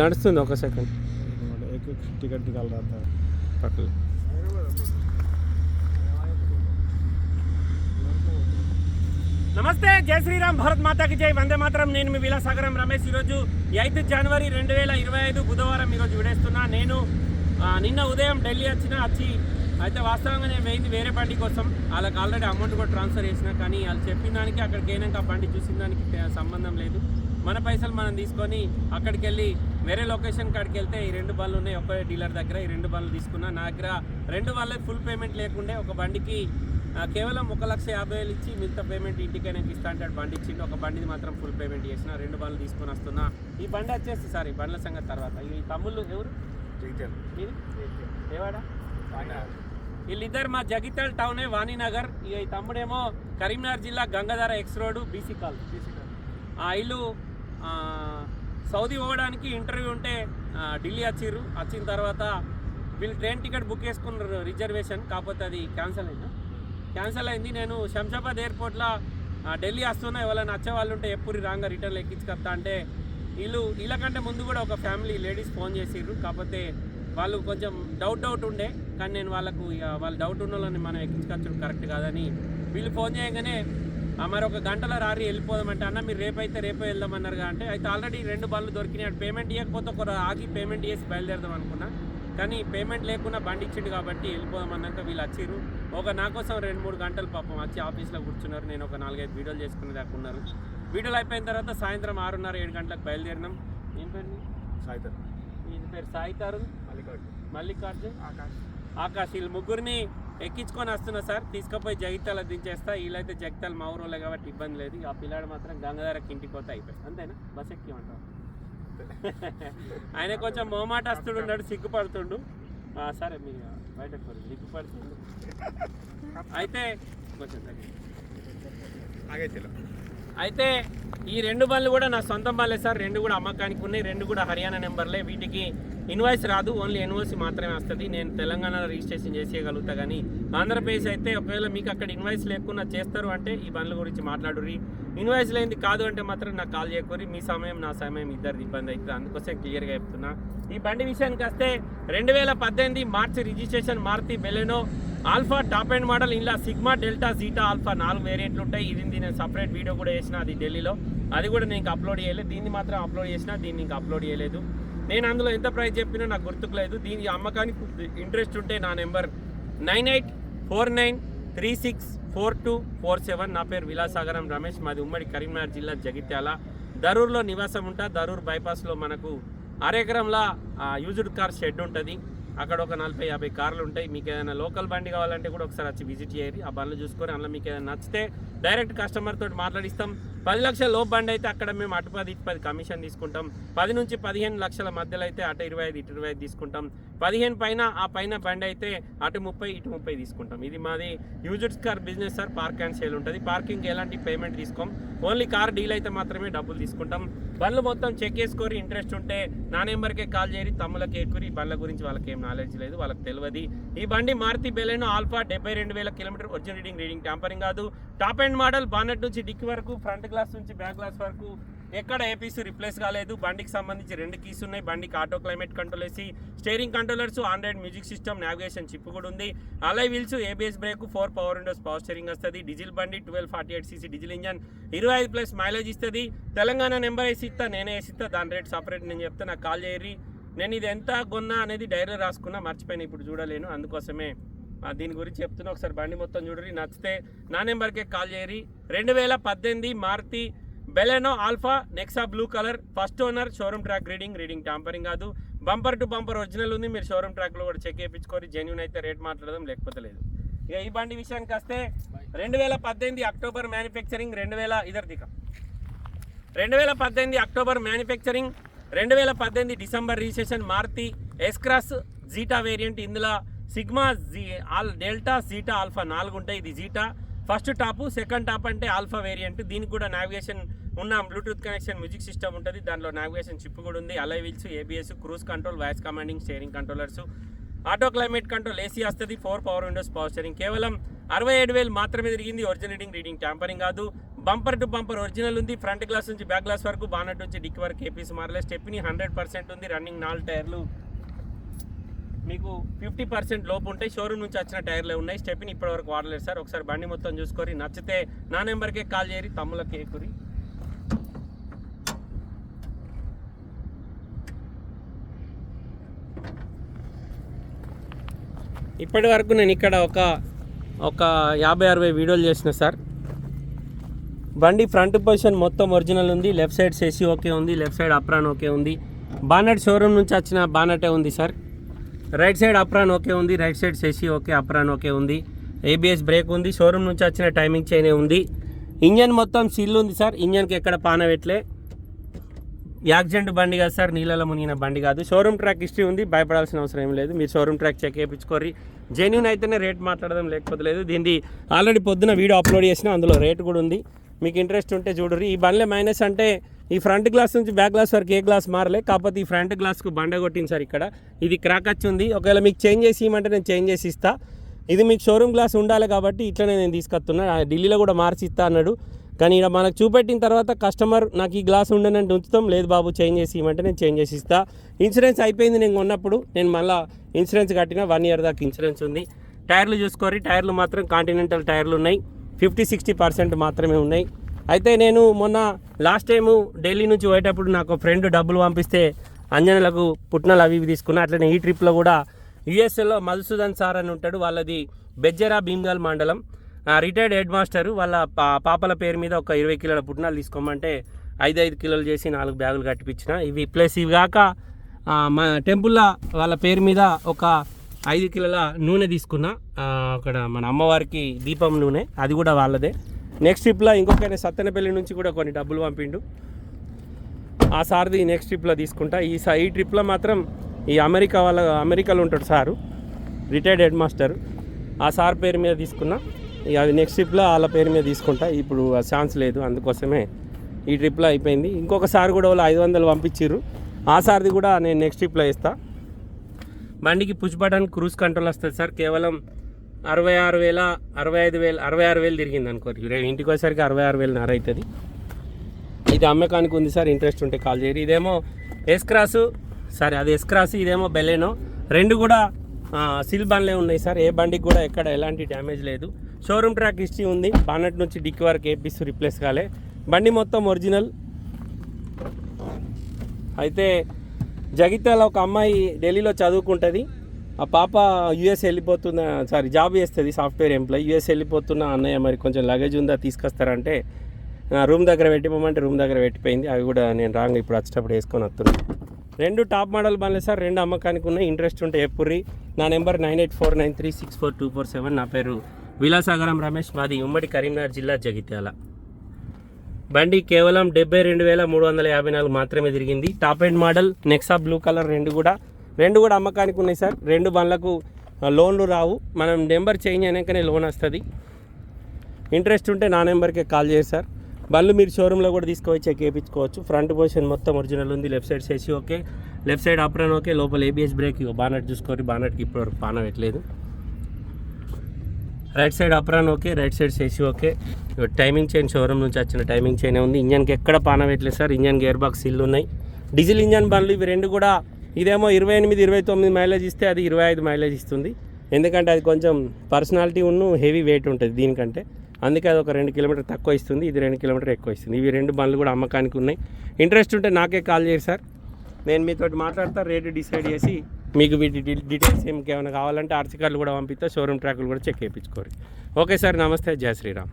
నడుస్తుంది ఒక second ticket పక్కన నమస్తే జై శ్రీరామ్ భారత్ మాతాకి జై. వందే మాత్రం. నేను మీ విలాసాగరం రమేష్. ఈరోజు ఎయిత్ జనవరి రెండు వేల ఇరవై ఐదు బుధవారం ఈరోజు విడేస్తున్నా. నేను నిన్న ఉదయం ఢిల్లీ వచ్చిన వచ్చి అయితే వాస్తవంగా నేను వేయింది వేరే బండి కోసం. వాళ్ళకి ఆల్రెడీ అమౌంట్ కూడా ట్రాన్స్ఫర్ చేసిన కానీ వాళ్ళు చెప్పిన దానికి అక్కడికి అయినాక ఆ బండి చూసిన దానికి సంబంధం లేదు. మన పైసలు మనం తీసుకొని అక్కడికి వెళ్ళి వేరే లొకేషన్ కాడికి వెళ్తే ఈ రెండు బండ్లు ఉన్నాయి ఒకే డీలర్ దగ్గర ఈ రెండు బండ్లు తీసుకున్నా. నా దగ్గర రెండు బండ్లు ఫుల్ పేమెంట్ లేకుండే ఒక బండికి కేవలం ఒక లక్ష యాభై వేలు ఇచ్చి మిగతా పేమెంట్ ఇంటికైనా ఇస్తా అంటే అటు బండి ఇచ్చిండు. ఒక బండిది మాత్రం ఫుల్ పేమెంట్ చేసిన రెండు బండ్లు తీసుకొని వస్తున్నా. ఈ బండి వచ్చేసి సార్ ఈ బండ్ల సంగతి తర్వాత. ఈ తమ్ముళ్ళు ఎవరు? ఏవాడా? వీళ్ళిద్దరు మా జగిత్యాల టౌనే వాణినగర్. ఇక ఈ తమ్ముడేమో కరీంనగర్ జిల్లా గంగాధర ఎక్స్ రోడ్ బీసీ కాల్ ఆ ఇల్లు సౌదీ పోవడానికి ఇంటర్వ్యూ ఉంటే ఢిల్లీ వచ్చిర్రు. వచ్చిన తర్వాత వీళ్ళు ట్రైన్ టికెట్ బుక్ చేసుకున్నారు రిజర్వేషన్. కాకపోతే అది క్యాన్సిల్ అయిందా? క్యాన్సిల్ అయింది. నేను శంషాబాద్ ఎయిర్పోర్ట్లో ఢిల్లీ వస్తున్నా. ఎవరైనా వచ్చే వాళ్ళు ఉంటే ఎప్పుడు రాంగా రిటర్న్ ఎక్కించుకొస్తా అంటే వీళ్ళు వీళ్ళకంటే ముందు కూడా ఒక ఫ్యామిలీ లేడీస్ ఫోన్ చేసిర్రు. కాకపోతే వాళ్ళు కొంచెం డౌట్ డౌట్ ఉండే. కానీ నేను వాళ్ళకు వాళ్ళు డౌట్ ఉన్న వాళ్ళని మనం ఎక్కించుకొచ్చడం కరెక్ట్ కాదని వీళ్ళు ఫోన్ చేయగానే "ఆ, మరి ఒక గంటలో రారి వెళ్ళిపోదామంటే అన్న మీరు రేపైతే రేపే వెళ్దామన్నారు అంటే అయితే ఆల్రెడీ రెండు బండ్లు దొరికినాయి. పేమెంట్ ఇవ్వకపోతే ఒక ఆగి పేమెంట్ చేసి బయలుదేరదాం అనుకున్నా. కానీ పేమెంట్ లేకుండా బండి ఇచ్చిండు కాబట్టి వెళ్ళిపోదాం అన్నాక వీళ్ళు వచ్చిర్రు ఒక నా కోసం రెండు మూడు గంటలు పాపం వచ్చి ఆఫీస్లో కూర్చున్నారు. నేను ఒక నాలుగైదు వీడియోలు చేసుకునే దాకా ఉన్నారు. వీడియోలు అయిపోయిన తర్వాత సాయంత్రం ఆరున్నర ఏడు గంటలకు బయలుదేరినాం. ఏం పేరు? సాయితర్. ఈయన పేరు సాయి తరుణ్ మల్లికార్జున్. మల్లికార్జున్? ఆకాష్. ఆకాశ్ వీళ్ళు ముగ్గురిని ఎక్కించుకొని వస్తున్నా సార్. తీసుకుపోయి జగిత్యాల దించేస్తా. వీళ్ళైతే జగిత్యాల మా ఊరోలే కాబట్టి ఇబ్బంది లేదు. ఆ పిల్లాడు మాత్రం గంగాధరకి ఇంటికి పోతే అయిపోయింది. అంతేనా? బస్ ఎక్కిమంటావు ఆయన కొంచెం మోమాటస్తుడు ఉన్నాడు సిగ్గుపడుతుండు. సరే మీ బయటకు పోరు, సిగ్గుపడుతుండు. అయితే కొంచెం అయితే ఈ రెండు బండ్లు కూడా నా సొంత బండ్లే సార్. రెండు కూడా అమ్మకానికి ఉన్నాయి రెండు కూడా హర్యానా నెంబర్లే. వీటికి ఇన్వాయిస్ రాదు ఓన్లీ ఎన్ఓసి మాత్రమే వస్తుంది. నేను తెలంగాణలో రిజిస్ట్రేషన్ చేసేయగలుగుతా కానీ ఆంధ్రప్రదేశ్ అయితే ఒకవేళ మీకు అక్కడ ఇన్వాయిస్ లేకుండా చేస్తారు అంటే ఈ బండ్ల గురించి మాట్లాడుర్రి. ఇన్వాయిస్ లేనిది కాదు అంటే మాత్రం నాకు కాల్ చేయకూరి మీ సమయం నా సమయం ఇద్దరిది ఇబ్బంది అవుతుంది అందుకోసం క్లియర్గా చెప్తున్నా. ఈ బండి విషయానికి వస్తే రెండు వేల పద్దెనిమిది March registration Maruti Baleno alpha top and model ఇలా సిగ్మా డెల్టా జీటా ఆల్ఫా నాలుగు వేరియంట్లు ఉంటాయి. ఇది నేను సపరేట్ వీడియో కూడా చేసిన అది ఢిల్లీలో. అది కూడా నేను అప్లోడ్ చేయలేదు. దీన్ని మాత్రం అప్లోడ్ చేసిన దీన్ని ఇంకా అప్లోడ్ చేయలేదు. నేను అందులో ఎంత ప్రైస్ చెప్పినా నాకు గుర్తుకు లేదు దీని అమ్మకానికి ఇంట్రెస్ట్ ఉంటే నా number nine eight four nine three six four two four seven. నా పేరు విలాసాగరం రమేష్. మాది ఉమ్మడి కరీంనగర్ జిల్లా జగిత్యాల. దరూర్లో నివాసం ఉంటా. దరూర్ బైపాస్లో మనకు అరెకరంలా యూజ్డ్ కార్ షెడ్ ఉంటుంది. అక్కడ ఒక నలభై యాభై కార్లు ఉంటాయి. మీకు ఏదైనా లోకల్ బండి కావాలంటే కూడా ఒకసారి వచ్చి విజిట్ చేయాలి ఆ బండ్లు చూసుకొని అందులో మీకు ఏదైనా నచ్చితే డైరెక్ట్ కస్టమర్ తోటి మాట్లాడిస్తాం. పది లక్షల లోపు బండి అయితే అక్కడ మేము అటు పది ఇటు పది కమిషన్ తీసుకుంటాం. పది నుంచి పదిహేను లక్షల మధ్యలో అయితే అటు ఇరవై ఐదు ఇటు ఇరవై ఐదు తీసుకుంటాం. పదిహేను పైన ఆ పైన బండి అయితే అటు ముప్పై ఇటు ముప్పై తీసుకుంటాం. ఇది మాది users car business sir park and sale ఉంటుంది. పార్కింగ్ ఎలాంటి పేమెంట్ తీసుకోం. ఓన్లీ కార్ డీల్ అయితే మాత్రమే డబ్బులు తీసుకుంటాం. బండ్లు మొత్తం చెక్ చేసుకొని ఇంట్రెస్ట్ ఉంటే నా నెంబర్కే కాల్ చేయరు. తమ్ములకి ఎక్కురి. బండ్ల గురించి వాళ్ళకి ఏం నాలెడ్జ్ లేదు. వాళ్ళకి తెలియదు. ఈ బండి మారుతి బెలెనో ఆల్ఫా డెబ్బై రెండు వేల kilometer original reading reading tampering కాదు. టాప్ అండ్ మోడల్ బానెట్ నుంచి డిక్కి వరకు ఫ్రంట్ క్లాస్ నుంచి బ్యాక్ గ్లాస్ వరకు ఎక్కడ ఏపీస్ రిప్లేస్ కాలేదు. బండికి సంబంధించి రెండు కీస్ ఉన్నాయి. బండికి ఆటో క్లైమేట్ కంట్రోల్ వేసి steering controllers Android music system navigation chip కూడా ఉంది. Alloy wheels ABS brake four power windows power steering వస్తుంది. డీజిల్ బండి twelve forty eight CC diesel engine ఇరవై ఐదు ప్లస్ మైలేజ్ ఇస్తుంది. తెలంగాణ నెంబర్ వేసి ఇస్తా నేనే వేసి ఇస్తా దాని రేట్ సపరేట్ నేను చెప్తా. నాకు కాల్ చేయరి నేను ఇది ఎంత కొన్నా అనేది డైరీలో రాసుకున్నా మర్చిపోయినా ఇప్పుడు చూడలేను. అందుకోసమే దీని గురించి చెప్తున్నా. ఒకసారి బండి మొత్తం చూడరి నచ్చితే నా నెంబర్కే కాల్ చేయరి. రెండు వేల పద్దెనిమిది Maruti Baleno Alpha Nexa blue colour. First owner showroom track reading reading tampering కాదు. బంపర్ టు బంపర్ ఒరిజినల్ ఉంది మీరు షోరూమ్ ట్రాక్లో కూడా చెక్ చేయించుకొని జెన్యున్ అయితే రేట్ మాట్లాడదాం లేకపోతే లేదు. ఇక ఈ బండి విషయానికి వస్తే రెండు వేల పద్దెనిమిది అక్టోబర్ మ్యానుఫ్యాక్చరింగ్ రెండు వేల ఇదర్ దిక రెండు వేల పద్దెనిమిది అక్టోబర్ మ్యానుఫ్యాక్చరింగ్ రెండు వేల పద్దెనిమిది December registration Maruti S Cross zeta variant ఇందులో సిగ్మా జీ ఆల్ డెల్టా జీటా ఆల్ఫా నాలుగు ఉంటాయి. ఇది zeta. First top second top అంటే ఆల్ఫా వేరియంట్. దీనికి కూడా నావిగేషన్ ఉన్న బ్లూటూత్ కనెక్షన్ మ్యూజిక్ సిస్టమ్ ఉంటుంది. దాంట్లో నావిగేషన్ చిప్ కూడా ఉంది. Alloy wheels ABS cruise control voice commanding steering controllers. Auto climate control AC వస్తుంది. Four power windows power steering. కేవలం అరవై ఏడు వేలు మాత్రమే తిరిగింది. ఒరిజినల్ రీడింగ్ రీడింగ్ ట్యాంపరింగ్ కాదు. బంపర్ టు బంపర్ ఒరిజినల్ ఉంది. ఫ్రంట్ గ్లాస్ నుంచి బ్యాక్ గ్లాస్ వరకు బానట్ నుంచి డిక్ వరకు ఏపీస్ మారలే స్టెప్ని హండ్రెడ్ పర్సెంట్ ఉంది. రన్నింగ్ నాలుగు టైర్లు. మీకు ఫిఫ్టీ పర్సెంట్ లోపు ఉంటాయి షోరూమ్ నుంచి వచ్చిన టైర్లే ఉన్నాయి. స్టెప్ని ఇప్పటి వరకు వాడలేదు సార్. ఒకసారి బండి మొత్తం చూసుకొని నచ్చితే నా నెంబర్కే కాల్ చేయరి. తమ్ముల కేకురి ఇప్పటి వరకు నేను ఇక్కడ ఒక ఒక యాభై అరవై వీడియోలు చేసిన సార్. బండి ఫ్రంట్ పొజిషన్ మొత్తం ఒరిజినల్ ఉంది. లెఫ్ట్ సైడ్ సెసి ఓకే ఉంది. లెఫ్ట్ సైడ్ అప్రాన్ ఓకే ఉంది. బానట్ షోరూమ్ నుంచి వచ్చిన బానటే ఉంది sir. Right side apron okay ఉంది రైట్ సైడ్ సెసి ఓకే అప్రాన్ ఓకే ఉంది. ఏబిఎస్ బ్రేక్ ఉంది షోరూమ్ నుంచి వచ్చిన టైమింగ్ చైనే ఉంది. ఇంజన్ మొత్తం సిల్ ఉంది సార్ ఇంజన్కి ఎక్కడ పానవెట్లే యాక్సిడెంట్ బండి కాదు సార్ నీళ్ళలో మునిగిన బండి కాదు. షోరూమ్ ట్రాక్ హిస్టరీ ఉంది భయపడాల్సిన అవసరం ఏం లేదు. మీరు షోరూమ్ ట్రాక్ చెక్ చేయించుకోరి జెన్యున్ అయితేనే రేట్ మాట్లాడడం లేకపోతే లేదు. దీన్ని ఆల్రెడీ పొద్దున వీడియో అప్లోడ్ చేసిన అందులో రేట్ కూడా ఉంది. మీకు ఇంట్రెస్ట్ ఉంటే చూడరు ఈ బండ్లే మైనస్ అంటే ఈ ఫ్రంట్ గ్లాస్ నుంచి బ్యాక్ గ్లాస్ వరకు ఏ గ్లాస్ మారలే కాకపోతే ఈ ఫ్రంట్ గ్లాస్కు బండ కొట్టింది సార్ ఇక్కడ. ఇది క్రాక్ వచ్చి ఉంది. ఒకవేళ మీకు చేంజ్ చేసి ఇవ్వమంటే నేను చేంజ్ చేసి ఇస్తా. ఇది మీకు షోరూమ్ గ్లాస్ ఉండాలి కాబట్టి ఇట్లనే నేను తీసుకొస్తున్నా. ఆ ఢిల్లీలో కూడా మార్చి ఇస్తా అన్నాడు. కానీ ఇక్కడ మనకు చూపెట్టిన తర్వాత కస్టమర్ నాకు ఈ గ్లాస్ ఉండనంటే ఉంచుతాం. లేదు బాబు చేంజ్ చేసి ఇవ్వమంటే నేను చేంజ్ చేసి ఇస్తా. ఇన్సూరెన్స్ అయిపోయింది నేను కొన్నప్పుడు. నేను మళ్ళీ ఇన్సూరెన్స్ కట్టిన వన్ ఇయర్ దాకా ఇన్సూరెన్స్ ఉంది. టైర్లు చూసుకోరి టైర్లు మాత్రం కాంటినెంటల్ టైర్లు ఉన్నాయి. ఫిఫ్టీ సిక్స్టీ పర్సెంట్ మాత్రమే ఉన్నాయి. అయితే నేను మొన్న లాస్ట్ టైము ఢిల్లీ నుంచి పోయేటప్పుడు నాకు ఫ్రెండ్ డబ్బులు పంపిస్తే అంజనలకు పుట్నాలు అవి ఇవి తీసుకున్నా. అట్లనే ఈ ట్రిప్లో కూడా యుఎస్ఏలో మధుసూదన్ సార్ అని ఉంటాడు వాళ్ళది బెజ్జరా భీమ్గల్ మండలం. రిటైర్డ్ హెడ్ మాస్టర్ వాళ్ళ పా పాపల పేరు మీద ఒక ఇరవై కిలోల పుట్నాలు తీసుకోమంటే ఐదు ఐదు కిలోలు చేసి నాలుగు బ్యాగులు కట్టిపించిన ఇవి ప్లస్ ఇవి కాక మా టెంపుల్లో వాళ్ళ పేరు మీద ఒక ఐదు కిలోల నూనె తీసుకున్నా. అక్కడ మన అమ్మవారికి దీపం నూనె అది కూడా వాళ్ళదే. నెక్స్ట్ ట్రిప్లో ఇంకొక సత్తెనపల్లి నుంచి కూడా కొన్ని డబ్బులు పంపిండు. ఆ సార్ది నెక్స్ట్ ట్రిప్లో తీసుకుంటా. ఈ ఈ ట్రిప్లో మాత్రం ఈ అమెరికా వాళ్ళ అమెరికాలో ఉంటాడు సారు. రిటైర్డ్ హెడ్ మాస్టర్ ఆ సార్ పేరు మీద తీసుకున్నా. ఇక అది నెక్స్ట్ ట్రిప్లో వాళ్ళ పేరు మీద తీసుకుంటా. ఇప్పుడు ఛాన్స్ లేదు. అందుకోసమే ఈ ట్రిప్లో అయిపోయింది. ఇంకొక సార్ కూడా వాళ్ళు ఐదు వందలు పంపించారు ఆ సార్ది కూడా నేను నెక్స్ట్ ట్రిప్లో ఇస్తా బండికి పుష్ బటన్ క్రూజ్ కంట్రోల్ వస్తుంది సార్. కేవలం అరవై ఆరు వేల అరవై ఐదు వేలు అరవై ఆరు వేలు తిరిగింది అనుకోరు ఇంటికి వచ్చేసరికి అరవై ఆరు వేలు నర అవుతుంది ఇది అమ్మకానికి ఉంది సార్ ఇంట్రెస్ట్ ఉంటే కాల్ చేయరు. ఇదేమో ఎస్ క్రాసు సరే అది ఎస్ క్రాస్ ఇదేమో బెలెనో రెండు కూడా సిల్ బండ్లే ఉన్నాయి సార్. ఏ బండికి కూడా ఎక్కడ ఎలాంటి డ్యామేజ్ లేదు. షోరూమ్ ట్రాక్ హిస్టరీ ఉంది. బానట్ నుంచి డిక్ వరకు ఏపీస్ రిప్లేస్ కాలే. బండి మొత్తం ఒరిజినల్. అయితే జగిత్యాల ఒక అమ్మాయి ఢిల్లీలో చదువుకుంటుంది. ఆ పాప యూఎస్ వెళ్ళిపోతున్న సారీ జాబ్ చేస్తుంది సాఫ్ట్వేర్ ఎంప్లాయ్ యూఎస్ వెళ్ళిపోతున్న అన్నయ్య మరి కొంచెం లగేజ్ ఉందా తీసుకొస్తారంటే రూమ్ దగ్గర పెట్టిపోమంటే రూమ్ దగ్గర పెట్టిపోయింది. అవి కూడా నేను రాంగ్ ఇప్పుడు వచ్చేటప్పుడు వేసుకొని వస్తున్నాను రెండు టాప్ మోడల్ బండ్లే సార్ రెండు అమ్మకానికి ఉన్నాయి. ఇంట్రెస్ట్ ఉంటే ఎప్పుర్రి? నా number nine eight four nine three six four two four seven. నా పేరు విలాసాగరం రమేష్. మాది ఉమ్మడి కరీంనగర్ జిల్లా జగిత్యాల. బండి కేవలం డెబ్బై రెండు వేల మూడు వందల యాభై నాలుగు మాత్రమే తిరిగింది. Top and model Nexa blue colour రెండు కూడా రెండు కూడా అమ్మకానికి ఉన్నాయి సార్. రెండు బండ్లకు లోన్లు రావు. మనం నెంబర్ చేంజ్ అయినాకనే లోన్ వస్తుంది. ఇంట్రెస్ట్ ఉంటే నా నెంబర్కే కాల్ చేయరు సార్. బండ్లు మీరు షోరూంలో కూడా తీసుకువచ్చి చెక్ వేయించుకోవచ్చు ఫ్రంట్ పొజిషన్ మొత్తం ఒరిజినల్ ఉంది. లెఫ్ట్ సైడ్ చేసి okay. Left side apron okay. లోపల ఏబిఎస్ బ్రేక్ బానట్ చూసుకోరు బానట్కి ఇప్పటివరకు పాన పెట్టలేదు right side apron okay. Right side చేసి ఓకే. టైమింగ్ చైన్ షోరూమ్ నుంచి వచ్చిన టైమింగ్ చైన్ ఉంది. ఇంజన్కి ఎక్కడ పాన పెట్టలేదు సార్. ఇంజన్ గేర్ బాక్స్ ఇల్లు ఉన్నాయి. డీజిల్ ఇంజన్ బండ్లు ఇవి రెండు కూడా ఇదేమో ఇరవై ఎనిమిది ఇరవై తొమ్మిది మైలేజ్ ఇస్తే అది ఇరవై ఐదు మైలేజ్ ఇస్తుంది. ఎందుకంటే అది కొంచెం పర్సనాలిటీ ఉన్న హెవీ వెయిట్ ఉంటుంది దీనికంటే. అందుకే అది ఒక రెండు కిలోమీటర్ తక్కువ ఇస్తుంది ఇది రెండు కిలోమీటర్ ఎక్కువ ఇస్తుంది. ఇవి రెండు బండ్లు కూడా అమ్మకానికి ఉన్నాయి. ఇంట్రెస్ట్ ఉంటే నాకే కాల్ చేయరు సార్. నేను మీతో మాట్లాడతా రేటు డిసైడ్ చేసి మీకు వీటి డీటెయిల్స్ డీటెయిల్స్ ఏమైనా కావాలంటే ఆర్సీ కార్డులు కూడా పంపిస్తా షోరూమ్ ట్రాక్లు కూడా చెక్ చేయించుకోరు. ఓకే సార్ నమస్తే జయ శ్రీరామ్.